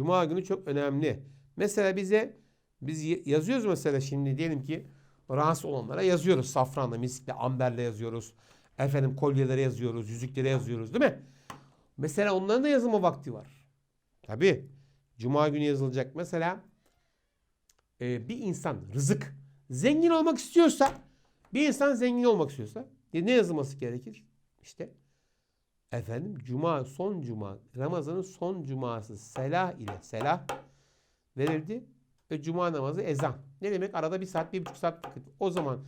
Cuma günü çok önemli. Mesela bize biz yazıyoruz mesela şimdi diyelim ki rahatsız olanlara yazıyoruz. Safranla, miskle, amberle yazıyoruz. Efendim kolyelere yazıyoruz, yüzüklere yazıyoruz değil mi? Mesela onların da yazılma vakti var. Tabii. Cuma günü yazılacak. Mesela e, bir insan rızık zengin olmak istiyorsa bir insan zengin olmak istiyorsa e, ne yazılması gerekir? İşte efendim cuma son cuma Ramazan'ın son cuması selah ile selah verildi ve cuma namazı ezan. Ne demek? Arada bir saat bir buçuk saat vakit. O zaman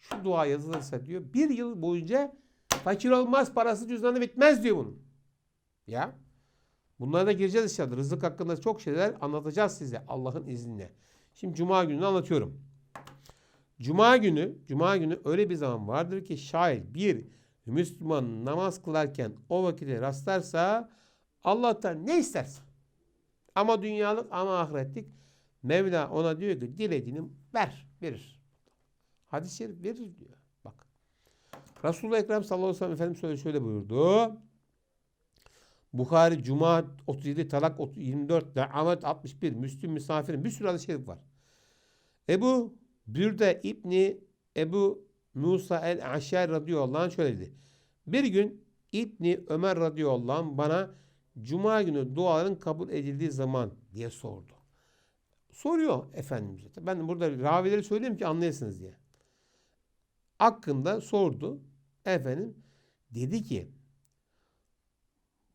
şu dua yazılırsa diyor bir yıl boyunca fakir olmaz parası cüzdanı bitmez diyor bunun. Ya. Bunlara da gireceğiz inşallah. Rızık hakkında çok şeyler anlatacağız size Allah'ın izniyle. Şimdi cuma gününü anlatıyorum. Cuma günü, cuma günü öyle bir zaman vardır ki şayet bir Müslüman namaz kılarken o vakite rastlarsa Allah'tan ne istersin? Ama dünyalık ama ahiretlik Mevla ona diyor ki dilediğini ver, verir. Hadis-i şerif verir diyor. Bak. Resulullah Ekrem sallallahu aleyhi ve sellem Efendimiz şöyle, şöyle buyurdu. Bukhari Cuma 37, Talak 24, Ahmet 61, Müslüm Misafirin bir sürü hadis-i şerif var. Ebu Bürde İbni Ebu Musa el-Aşer radıyallahu anh şöyle dedi. Bir gün İbni Ömer radıyallahu anh bana Cuma günü duaların kabul edildiği zaman diye sordu. Soruyor Efendimiz'e. Ben burada ravileri söyleyeyim ki anlayasınız diye. Hakkında sordu. Efendim dedi ki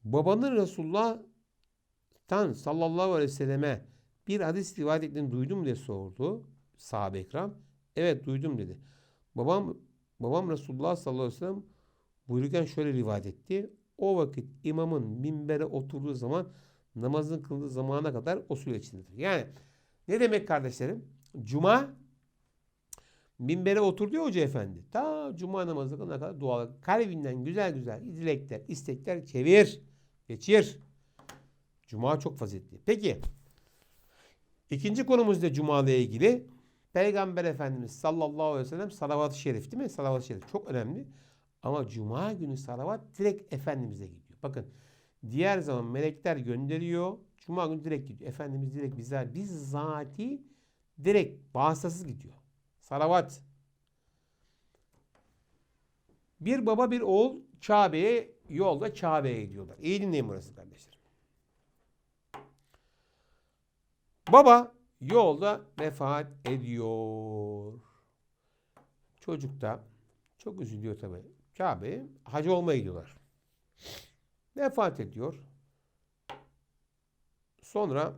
babanın Resulullah'tan sallallahu aleyhi ve selleme bir hadis rivayet ettiğini duydum diye sordu sahabe ekram. Evet duydum dedi. Babam babam Resulullah sallallahu aleyhi ve sellem buyururken şöyle rivayet etti. O vakit imamın minbere oturduğu zaman namazın kıldığı zamana kadar o süre içindedir. Yani ne demek kardeşlerim? Cuma minbere oturdu hoca efendi. Ta cuma namazı kılana kadar dualar. Kalbinden güzel güzel dilekler, istekler çevir. Geçir. Cuma çok faziletli. Peki. İkinci konumuz da Cuma ile ilgili. Peygamber Efendimiz sallallahu aleyhi ve sellem salavat-ı şerif değil mi? Salavat-ı şerif çok önemli. Ama Cuma günü salavat direkt Efendimiz'e gidiyor. Bakın diğer zaman melekler gönderiyor. Cuma günü direkt gidiyor. Efendimiz direkt bize bizzati direkt vasıtasız gidiyor. Salavat. Bir baba bir oğul Kabe'ye yolda Kabe'ye gidiyorlar. İyi dinleyin burası kardeşlerim. Baba yolda vefat ediyor. Çocuk da çok üzülüyor tabi. Kabe'ye hacı olmaya gidiyorlar. Vefat ediyor. Sonra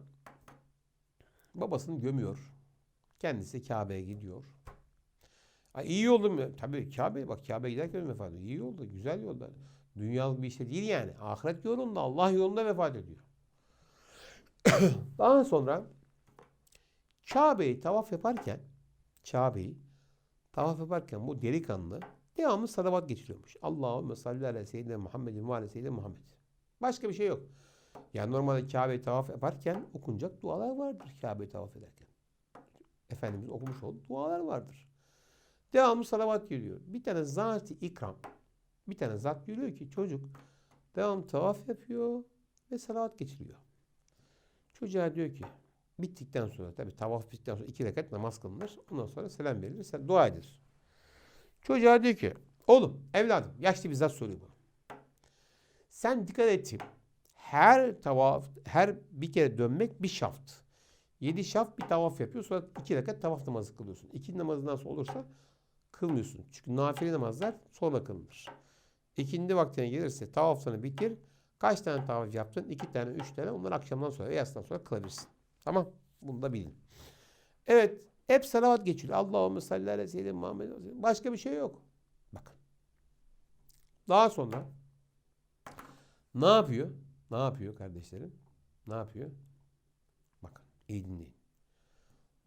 babasını gömüyor. Kendisi Kabe'ye gidiyor. Ha, iyi yolda mı? Tabii Kabe bak Kabe'ye giderken vefat ediyor. İyi yolda, güzel yolda. Dünyalık bir şey değil yani. Ahiret yolunda, Allah yolunda vefat ediyor. Daha sonra Kabe'yi tavaf yaparken Kabe'yi tavaf yaparken bu delikanlı devamlı salavat geçiriyormuş. Allahümme salli ala seyyidina Muhammedin ve ala seyyidina Muhammed. Başka bir şey yok. Yani normalde Kabe'yi tavaf yaparken okunacak dualar vardır Kabe'yi tavaf ederken. Efendimiz okumuş olduğu dualar vardır. Devamlı salavat geliyor. Bir tane zat-ı ikram. Bir tane zat görüyor ki çocuk devamlı tavaf yapıyor ve salavat geçiriyor. Çocuğa diyor ki bittikten sonra tabi tavaf bittikten sonra iki rekat namaz kılınır. Ondan sonra selam verilir. Sen dua edilir. Çocuğa diyor ki oğlum evladım yaşlı bir zat soruyor bunu. Sen dikkat et. Her tavaf her bir kere dönmek bir şaft. Yedi şaft bir tavaf yapıyor. Sonra iki rekat tavaf namazı kılıyorsun. İki namazı nasıl olursa kılmıyorsun. Çünkü nafile namazlar sonra kılınır. İkindi vaktine gelirse tavaflarını bitir. Kaç tane tavaf yaptın? İki tane, üç tane. Onları akşamdan sonra ve yatsıdan sonra kılabilirsin. Tamam. Bunu da bilin. Evet. Hep salavat geçiyor. Allahümme salli ala seyyidina Muhammed. Başka bir şey yok. Bakın. Daha sonra ne yapıyor? Ne yapıyor kardeşlerim? Ne yapıyor? Bakın. iyi dinleyin.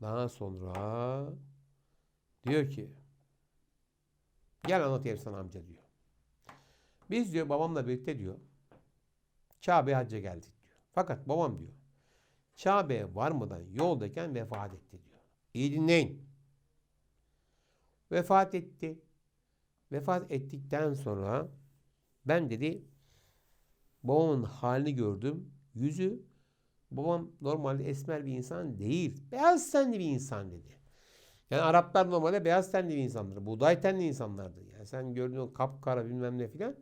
Daha sonra diyor ki gel anlatayım sana amca diyor. Biz diyor babamla birlikte diyor Kabe'ye hacca geldik diyor. Fakat babam diyor Kabe'ye varmadan yoldayken vefat etti diyor. İyi dinleyin. Vefat etti. Vefat ettikten sonra ben dedi babamın halini gördüm. Yüzü Babam normalde esmer bir insan değil. Beyaz tenli bir insan dedi. Yani Araplar normalde beyaz tenli bir insandır. Buğday tenli insanlardır. Yani sen gördüğün kapkara bilmem ne filan.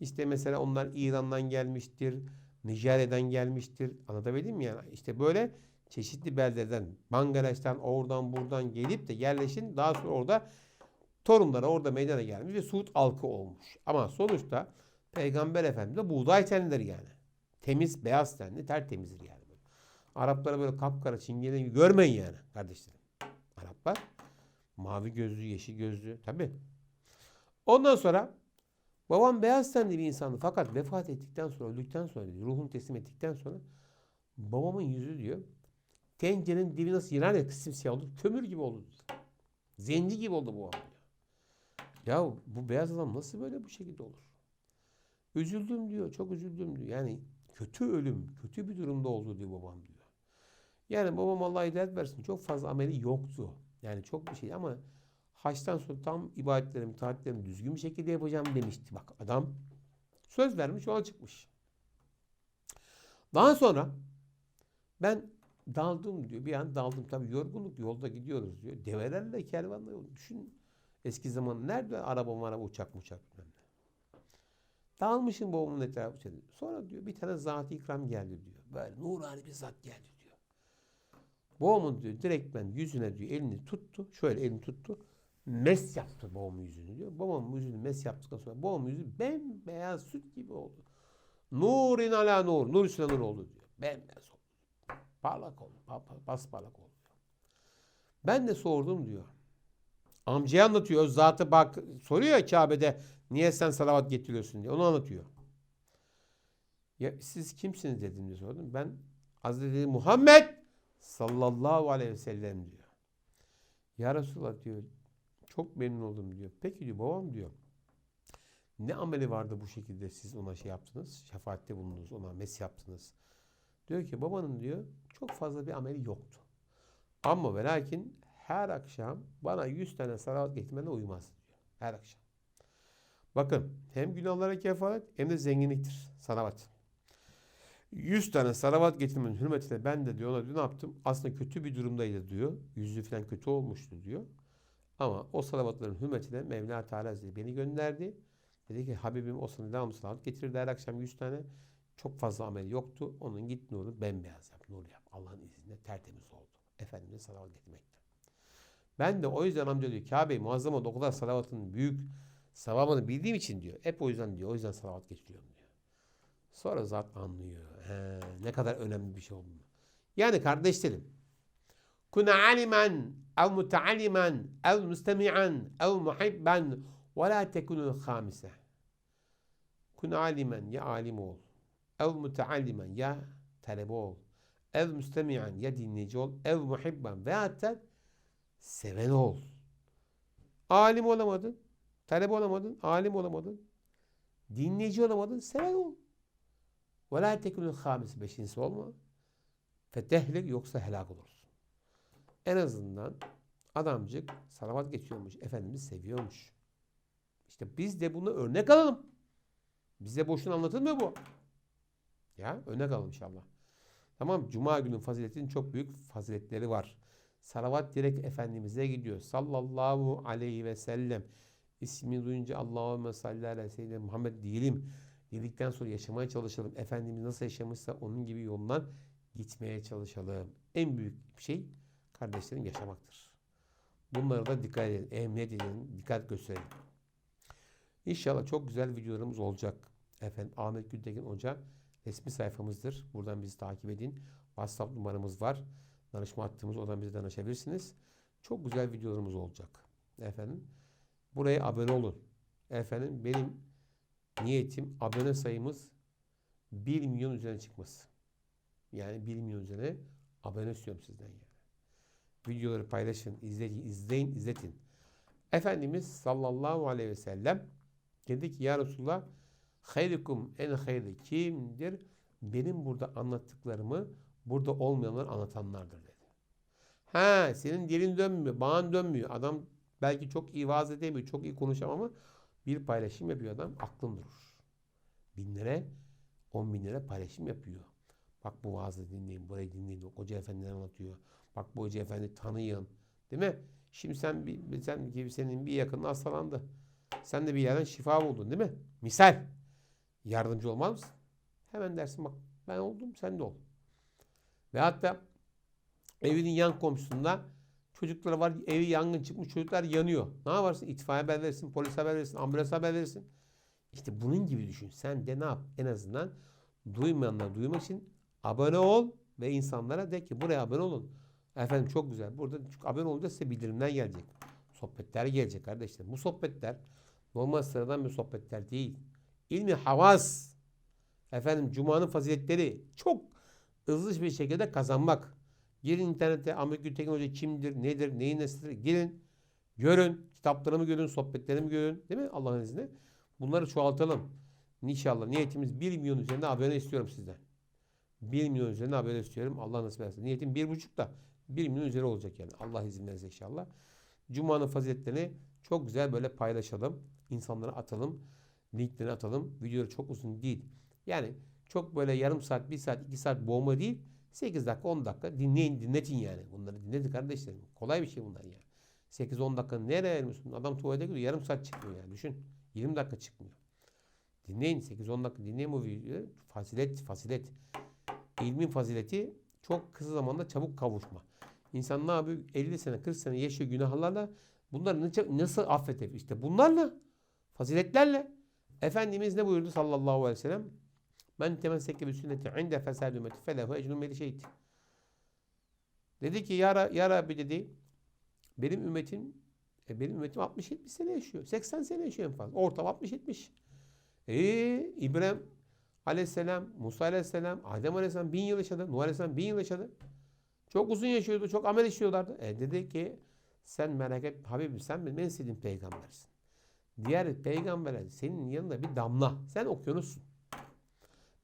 İşte mesela onlar İran'dan gelmiştir. Nijerya'dan gelmiştir. Anlatabildim mi yani? İşte böyle çeşitli beldelerden, Bangladeş'ten, oradan buradan gelip de yerleşin. Daha sonra orada torunları orada meydana gelmiş ve Suud halkı olmuş. Ama sonuçta Peygamber Efendimiz de buğday tenlidir yani. Temiz, beyaz tenli, tertemizdir yani. Araplara böyle kapkara çingene görmeyin yani kardeşlerim. Araplar mavi gözlü, yeşil gözlü tabi. Ondan sonra babam beyaz tenli bir insandı fakat vefat ettikten sonra, öldükten sonra, ruhunu teslim ettikten sonra babamın yüzü diyor tencerenin dibi nasıl yanar ya simsiyah oldu, kömür gibi oldu. Zenci gibi oldu bu adam. Ya bu beyaz adam nasıl böyle bu şekilde olur? Üzüldüm diyor, çok üzüldüm diyor. Yani kötü ölüm, kötü bir durumda oldu diyor babam diyor. Yani babam Allah hidayet versin çok fazla ameli yoktu. Yani çok bir şey ama haçtan sonra tam ibadetlerimi, taatlerimi düzgün bir şekilde yapacağım demişti. Bak adam söz vermiş yola çıkmış. Daha sonra ben daldım diyor. Bir an daldım. Tabii yorgunluk yolda gidiyoruz diyor. Develerle kervanla. Düşün eski zaman nerede araba araba uçak uçak bilmem. Dağılmışım babamın etrafı. Sonra diyor bir tane zat ikram geldi diyor. Böyle nurani bir zat geldi diyor. Babamın diyor direktmen yüzüne diyor elini tuttu. Şöyle elini tuttu. Mes yaptı babamın yüzünü diyor. Babamın yüzünü mes yaptıktan sonra babamın yüzü bembeyaz süt gibi oldu. Nurin ala nur. Nur üstüne nur oldu diyor. Bembeyaz oldu. Parlak oldu. Bas parlak oldu. Ben de sordum diyor. Amcaya anlatıyor. Zatı bak soruyor ya Kabe'de niye sen salavat getiriyorsun diye. Onu anlatıyor. Ya siz kimsiniz dedim diye sordum. Ben Hazreti Muhammed sallallahu aleyhi ve sellem diyor. Ya Resulallah diyor. Çok memnun oldum diyor. Peki diyor babam diyor. Ne ameli vardı bu şekilde siz ona şey yaptınız? Şefaatte bulundunuz. Ona mes yaptınız. Diyor ki babanın diyor çok fazla bir ameli yoktu. Ama ve lakin her akşam bana 100 tane salavat getirmene uymaz diyor. Her akşam. Bakın hem günahlara kefaret hem de zenginliktir salavat. 100 tane salavat getirmenin hürmetine ben de diyor ona diyor ne yaptım? Aslında kötü bir durumdaydı diyor. Yüzü falan kötü olmuştu diyor. Ama o salavatların hürmetine Mevla Teala Hazretleri beni gönderdi. Dedi ki Habibim o sana devamlı salavat getirirdi her akşam 100 tane. Çok fazla ameli yoktu. Onun git nuru bembeyaz yap, nur yap. Allah'ın izniyle tertemiz oldu. Efendimize salavat getirmekte. Ben de o yüzden amca diyor Kabe muazzam oldu. O kadar salavatın büyük sevabını bildiğim için diyor. Hep o yüzden diyor. O yüzden salavat getiriyorum diyor. Sonra zat anlıyor. He, ne kadar önemli bir şey olduğunu. Yani kardeşlerim. Kun alimen ev mutaallimen ev mustemi'an ev muhibben ve la tekunul hamise. Kun alimen ya alim ol. Ev mutaallimen ya talebe ol. Ev müstemi'an ya dinleyici ol. Muhibben ve hatta seven ol. Alim olamadın. Talebe olamadın. Alim olamadın. Dinleyici olamadın. Seven ol. Ve la tekunul hamis. Beşincisi olma. Fetehlik yoksa helak olursun. En azından adamcık salavat geçiyormuş. Efendimiz seviyormuş. İşte biz de bunu örnek alalım. Bize boşuna anlatılmıyor bu. Ya örnek alalım inşallah. Tamam Cuma günü faziletinin çok büyük faziletleri var. Salavat direkt Efendimiz'e gidiyor. Sallallahu aleyhi ve sellem. İsmini duyunca Allahümme salli ala Muhammed diyelim. Dedikten sonra yaşamaya çalışalım. Efendimiz nasıl yaşamışsa onun gibi yoldan gitmeye çalışalım. En büyük şey kardeşlerim yaşamaktır. Bunlara da dikkat edin. Ehemmiyet edin. Dikkat gösterin. İnşallah çok güzel videolarımız olacak. Efendim Ahmet Gültekin Hoca resmi sayfamızdır. Buradan bizi takip edin. WhatsApp numaramız var. Danışma hattımız. Oradan bize danışabilirsiniz. Çok güzel videolarımız olacak. Efendim. Buraya abone olun. Efendim benim niyetim abone sayımız 1 milyon üzerine çıkması. Yani 1 milyon üzerine abone istiyorum sizden yani. Videoları paylaşın, izleyin, izleyin, izletin. Efendimiz sallallahu aleyhi ve sellem dedi ki ya Resulullah hayrikum en hayri kimdir? Benim burada anlattıklarımı burada olmayanlar anlatanlardır dedi. Ha senin dilin dönmüyor, bağın dönmüyor. Adam belki çok iyi vaaz edemiyor, çok iyi konuşamam ama bir paylaşım yapıyor adam aklın durur. Bin lira, on bin lira paylaşım yapıyor. Bak bu vaazı dinleyin, burayı dinleyin. O Hoca efendi anlatıyor. Bak bu hoca efendi tanıyın. Değil mi? Şimdi sen bir, sen gibi senin bir yakının hastalandı. Sen de bir yerden şifa buldun değil mi? Misal. Yardımcı olmaz mısın? Hemen dersin bak ben oldum sen de ol. Ve hatta evinin yan komşusunda çocukları var evi yangın çıkmış çocuklar yanıyor. Ne yaparsın? İtfaiye haber verirsin, polis haber verirsin, ambulans haber verirsin. İşte bunun gibi düşün. Sen de ne yap? En azından duymayanlar duymak için abone ol ve insanlara de ki buraya abone olun. Efendim çok güzel. Burada abone olunca size bildirimler gelecek. Sohbetler gelecek kardeşler. Bu sohbetler normal sıradan bir sohbetler değil. İlmi havas. Efendim Cuma'nın faziletleri çok hızlı bir şekilde kazanmak. Girin internete Ahmet Gültekin Hoca kimdir, nedir, neyin nesidir? Girin, görün, kitaplarımı görün, sohbetlerimi görün. Değil mi Allah'ın izniyle? Bunları çoğaltalım. İnşallah niyetimiz 1 milyon üzerinde abone istiyorum sizden. 1 milyon üzerinde abone istiyorum. Allah nasip ederse. Niyetim 1,5 da 1 milyon üzeri olacak yani. Allah izin verirse inşallah. Cuma'nın faziletlerini çok güzel böyle paylaşalım. İnsanlara atalım. Linklerini atalım. Videoları çok uzun değil. Yani çok böyle yarım saat, 1 saat, 2 saat boğma değil. 8 dakika, 10 dakika dinleyin, dinletin yani. Bunları dinletin kardeşlerim. Kolay bir şey bunlar yani. 8-10 dakika nereye vermiyorsun? Adam tuvalete gidiyor. Yarım saat çıkmıyor yani. Düşün. 20 dakika çıkmıyor. Dinleyin 8-10 dakika dinleyin bu videoyu. Fazilet, fazilet. İlmin fazileti çok kısa zamanda çabuk kavuşma. İnsan ne yapıyor? 50 sene 40 sene yaşıyor günahlarla. Bunları nasıl, affedebilir? İşte bunlarla faziletlerle. Efendimiz ne buyurdu sallallahu aleyhi ve sellem? Men temesseke bi sünneti inde fesad ümmeti felehu ecrun şehit. Dedi ki ya, Ra- ya Rabbi dedi benim ümmetim e, benim ümmetim 60-70 sene yaşıyor. 80 sene yaşıyor en fazla. Ortalama 60-70. Eee İbrahim aleyhisselam, Musa aleyhisselam, Adem aleyhisselam bin yıl yaşadı. Nuh aleyhisselam bin yıl yaşadı. Çok uzun yaşıyordu. Çok amel işliyorlardı. E dedi ki sen merak etme Habibim sen benim en sevdiğim peygambersin. Diğer peygamberler senin yanında bir damla. Sen okyanussun.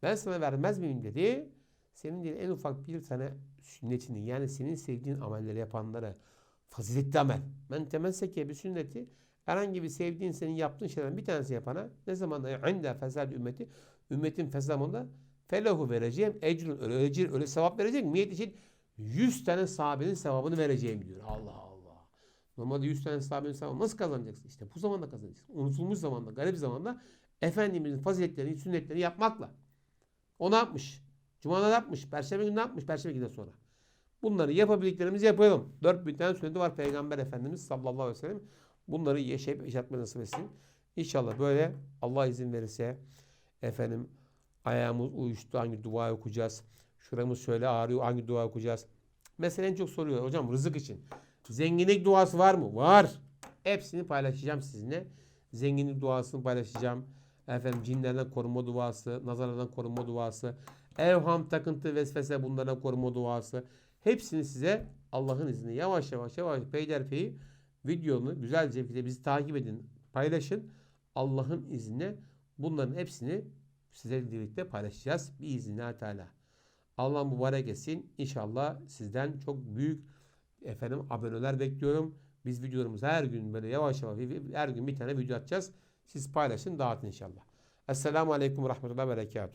Ben sana vermez miyim dedi. Senin değil en ufak bir tane sünnetini yani senin sevdiğin amelleri yapanlara faziletli amel. Ben temesseke bir sünneti herhangi bir sevdiğin senin yaptığın şeylerden bir tanesi yapana ne zaman inde fesad ümmeti ümmetin fesamında felahu vereceğim ecrun öyle ecir öyle sevap verecek niyet için 100 tane sahabenin sevabını vereceğim diyor. Allah Allah. Normalde 100 tane sahabenin sevabını nasıl kazanacaksın? İşte bu zamanda kazanacaksın. Unutulmuş zamanda, garip zamanda Efendimizin faziletlerini, sünnetlerini yapmakla. O ne yapmış? Cuma'da ne yapmış? Perşembe günü ne yapmış? Perşembe günden sonra. Bunları yapabildiklerimizi yapalım. Dört bin tane sünneti var Peygamber Efendimiz sallallahu aleyhi ve sellem. Bunları yaşayıp yaşatma nasip etsin. İnşallah böyle Allah izin verirse efendim ayağımız uyuştu hangi dua okuyacağız? Şuramız şöyle ağrıyor hangi dua okuyacağız? Mesela en çok soruyor hocam rızık için. Zenginlik duası var mı? Var. Hepsini paylaşacağım sizinle. Zenginlik duasını paylaşacağım. Efendim cinlerden korunma duası, nazarlardan korunma duası, evham, takıntı, vesvese bunlardan korunma duası. Hepsini size Allah'ın izniyle yavaş yavaş yavaş peyderpey videonu güzelce bir bizi takip edin, paylaşın. Allah'ın izniyle bunların hepsini sizlerle birlikte paylaşacağız. Biiznillahü Teala. Allah mübarek etsin. İnşallah sizden çok büyük efendim aboneler bekliyorum. Biz videolarımız her gün böyle yavaş yavaş her gün bir tane video atacağız. Siz paylaşın, dağıtın inşallah. Esselamu Aleyküm ve Rahmetullah ve Berekatuhu.